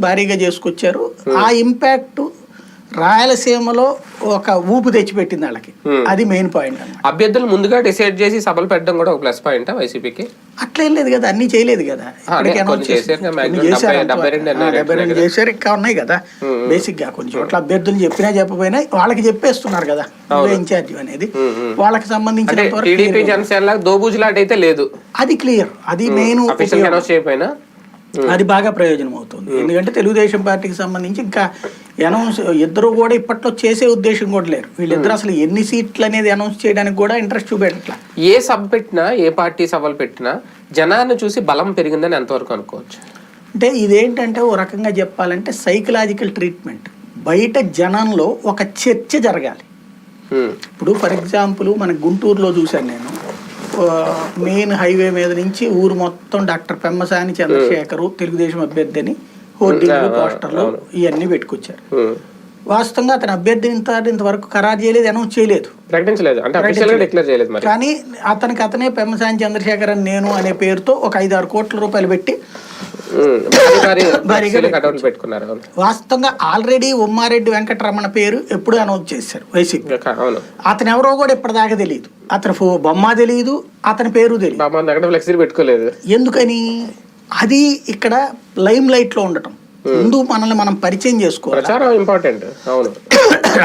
భారీగా చేసుకొచ్చారు. ఆ ఇంపాక్ట్ రాయలసీమలో ఒక ఊపు తెచ్చిపెట్టింది వాళ్ళకి. అది మెయిన్ పాయింట్ అభ్యర్థులు ముందుగా డిసైడ్ చేసి సభలు పెట్టడం కూడా ఒక ప్లస్ పాయింట్ వైసీపీకి? అట్లా ఏం లేదు కదా అన్ని చేయలేదు కదా. చేశారు. డెబ్బై- రెండు ఇంకా ఉన్నాయి కదా. బేసిక్గా కొన్ని చోట్ల అభ్యర్థులు చెప్పినా చెప్పపోయినా వాళ్ళకి చెప్పేస్తున్నారు కదా ఇన్ఛార్జ్ అనేది. వాళ్ళకి సంబంధించిన దోబూజులాట అయితే లేదు. అది క్లియర్ అది మెయిన్ అది బాగా ప్రయోజనం అవుతుంది ఎందుకంటే తెలుగుదేశం పార్టీకి సంబంధించి ఇంకా అనౌన్స్ ఇద్దరు కూడా ఇప్పట్లో చేసే ఉద్దేశం కూడా లేరు. వీళ్ళిద్దరు అసలు ఎన్ని సీట్లు అనేది అనౌన్స్ చేయడానికి కూడా ఇంట్రెస్ట్ చూపెట్టట్లా. ఏ సభ పెట్టినా ఏ పార్టీ సభలు పెట్టినా జనాన్ని చూసి బలం పెరిగిందని ఎంతవరకు అనుకోవచ్చు? అంటే ఇదేంటంటే ఓ రకంగా చెప్పాలంటే సైకలాజికల్ ట్రీట్మెంట్. బయట జనంలో ఒక చర్చ జరగాలి. ఇప్పుడు ఫర్ ఎగ్జాంపుల్ మన గుంటూరులో చూశాను నేను. మెయిన్ హైవే మీద నుంచి ఊరు మొత్తం డాక్టర్ పెమ్మసాని చంద్రశేఖరు తెలుగుదేశం అభ్యర్థి అని హోర్డింగ్లు పోస్టర్లు ఇవన్నీ పెట్టుకొచ్చారు. ఉమ్. వాస్తవంగా అతను అభ్యర్థి ఇంత ఇంతవరకు ఖరారు చేయలేదు అనౌన్స్ చేయలేదు. ప్రకటించలేదు. అంటే కానీ అతనికి అతనే పెమ్మసాని చంద్రశేఖర్ అని నేను అనే పేరుతో ఒక ఐదు ఆరు కోట్ల రూపాయలు పెట్టి పెట్టుకున్నారు. వాస్తవంగా ఆల్రెడీ ఉమ్మారెడ్డి వెంకటరమణ పేరు ఎప్పుడు అనౌన్స్ చేశారు వైసీపీ. అతను ఎవరో కూడా ఇప్పటిదాకా తెలియదు అతని ఫో- బొమ్మ తెలియదు అతని పేరు తెలియదు ఫ్లెక్సీ పెట్టుకోలేదు. ఎందుకని? అది ఇక్కడ లైమ్ లైట్లో ఉండటం ముందు మనల్ని మనం పరిచయం చేసుకోవాలి? ఇంపార్టెంట్ అవును.